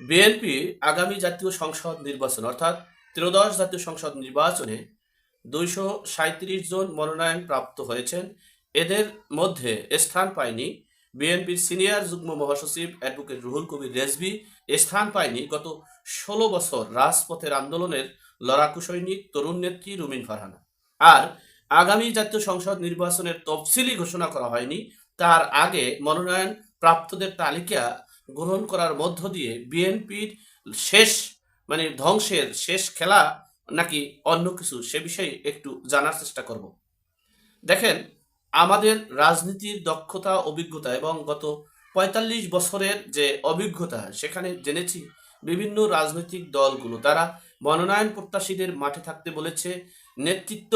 BNP আগামী জাতীয় সংসদ নির্বাচন, অর্থাৎ ত্রয়োদশ জাতীয় সংসদ নির্বাচনে দুইশো সাঁত্রিশ জন মনোনয়ন প্রাপ্ত হয়েছেন। এদের মধ্যে স্থান পায়নি বিএনপির সিনিয়র যুগ্ম মহাসচিব অ্যাডভোকেট রুহুল কবির রেজভি। স্থান পায়নি গত ষোলো বছর রাজপথের আন্দোলনের লড়াকু সৈনিক, তরুণ নেত্রী রুমিন ফারহানা। আর আগামী জাতীয় সংসদ নির্বাচনের তফসিলি ঘোষণা করা হয়নি। তার আগে মনোনয়ন প্রাপ্তদের তালিকা গ্রহণ করার মধ্য দিয়ে বিএনপির শেষ মানে ধ্বংসের শেষ খেলা নাকি অন্য কিছু সে বিষয়ে একটু জানার চেষ্টা করব। দেখেন, আমাদের রাজনীতির দক্ষতা, অভিজ্ঞতা এবং গত পঁয়তাল্লিশ বছরের যে অভিজ্ঞতা, সেখানে জেনেছি বিভিন্ন রাজনৈতিক দলগুলো, তারা মনোনয়ন প্রত্যাশীদের মাঠে থাকতে বলেছে, নেতৃত্ব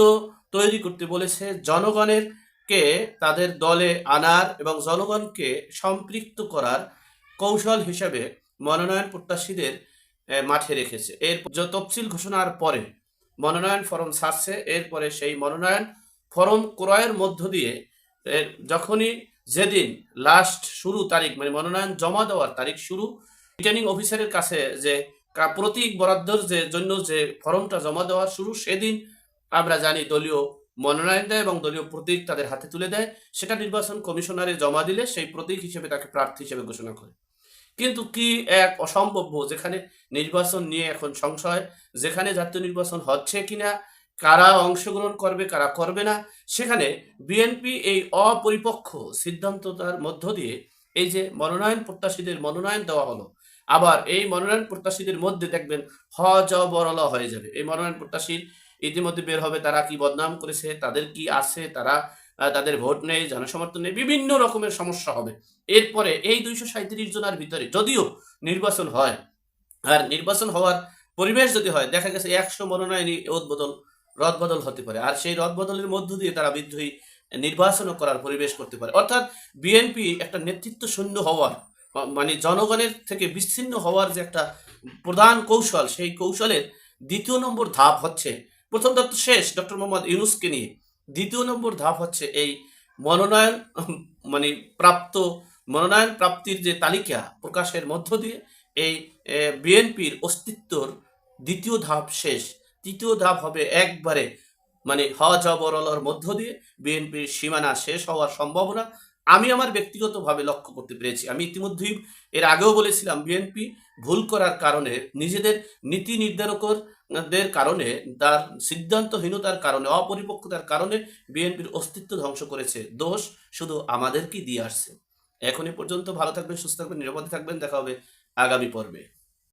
তৈরি করতে বলেছে, জনগণের কে তাদের দলে আনার এবং জনগণকে সম্পৃক্ত করার কৌশল হিসেবে মনোনয়ন প্রত্যাশীদের মাঠে রেখেছে। এর তফসিল ঘোষণার পরে মনোনয়ন ফরম ছাড়ছে এরপরে সেই মনোনয়ন ফরম ক্রয়ের মধ্য দিয়ে যখনই যেদিন লাস্ট শুরু তারিখ মানে মনোনয়ন জমা দেওয়ার তারিখ শুরু রিটার্নিং অফিসারের কাছে যে প্রতীক বরাদ্দর যে জন্য যে ফর্মটা জমা দেওয়ার শুরু, সেদিন আমরা জানি দলীয় মনোনয়ন দেয় এবং দলীয় প্রতীক তাদের হাতে তুলে দেয়। সেটা নির্বাচন কমিশনারে জমা দিলে সেই প্রতীক হিসেবে তাকে প্রার্থী হিসেবে ঘোষণা করে। কিন্তু কি এক অসম্ভব যেখানে নির্বাচন নিয়ে এখন সংশয়, যেখানে জাতীয় নির্বাচন হচ্ছে কিনা, কারা অংশগ্রহণ করবে, কারা করবে না, সেখানে বিএনপি এই অপরিপক্ষ সিদ্ধান্ততার মধ্য দিয়ে এই যে মনোনয়ন প্রত্যাশীদের মনোনয়ন দেওয়া হলো, আবার এই মনোনয়ন প্রত্যাশীদের মধ্যে দেখবেন হ জ বরল হয়ে যাবে। এই মনোনয়ন প্রত্যাশীর ইতিমধ্যে বের হবে, তারা কি বদনাম করেছে, তাদের কি আছে, তারা তাদের ভোট নেই, জনসমর্থন নেই, বিভিন্ন রকমের সমস্যা হবে। এরপরে এই দুইশো সাঁত্রিশ জনের ভিতরে যদিও নির্বাচন হয়, আর নির্বাচন হওয়ার পরিবেশ যদি হয়, দেখা গেছে একশো মনোনয়নই রদবদল রদবদল হতে পারে। আর সেই রদবদলের মধ্য দিয়ে তারা বিদ্রোহী নির্বাচনও করার পরিবেশ করতে পারে। অর্থাৎ বিএনপি একটা নেতৃত্ব শূন্য হওয়ার মানে জনগণের থেকে বিচ্ছিন্ন হওয়ার যে একটা প্রধান কৌশল, সেই কৌশলের দ্বিতীয় নম্বর ধাপ হচ্ছে প্রথম ধাপ তো শেষ, ডক্টর মোহাম্মদ ইউনুসকে নিয়ে। দ্বিতীয় নম্বর ধাপ হচ্ছে এই মনোনয়ন মানে প্রাপ্ত মনোনয়ন প্রাপ্তির যে তালিকা প্রকাশের মধ্য দিয়ে এই বিএনপির অস্তিত্বর দ্বিতীয় ধাপ শেষ। তৃতীয় ধাপ হবে একবারে মানে হজ অবরলর মধ্য দিয়ে বিএনপির সীমানা শেষ হওয়ার সম্ভাবনা। আমি আমার ব্যক্তিগতভাবে লক্ষ্য করতে পেরেছি। আমি ইতিমধ্যেই এর আগেও বলেছিলাম, বিএনপি ভুল করার কারণে, নিজেদের নীতি নির্ধারকদের কারণে, তার সিদ্ধান্তহীনতার কারণে, অপরিপক্কতার কারণে বিএনপির অস্তিত্ব ধ্বংস করেছে। দোষ শুধু আমাদেরকেই দিয়ে আসছে। এখন এ পর্যন্ত ভালো থাকবেন, সুস্থ থাকবেন, নিরাপদে থাকবেন। দেখা হবে আগামী পর্বে।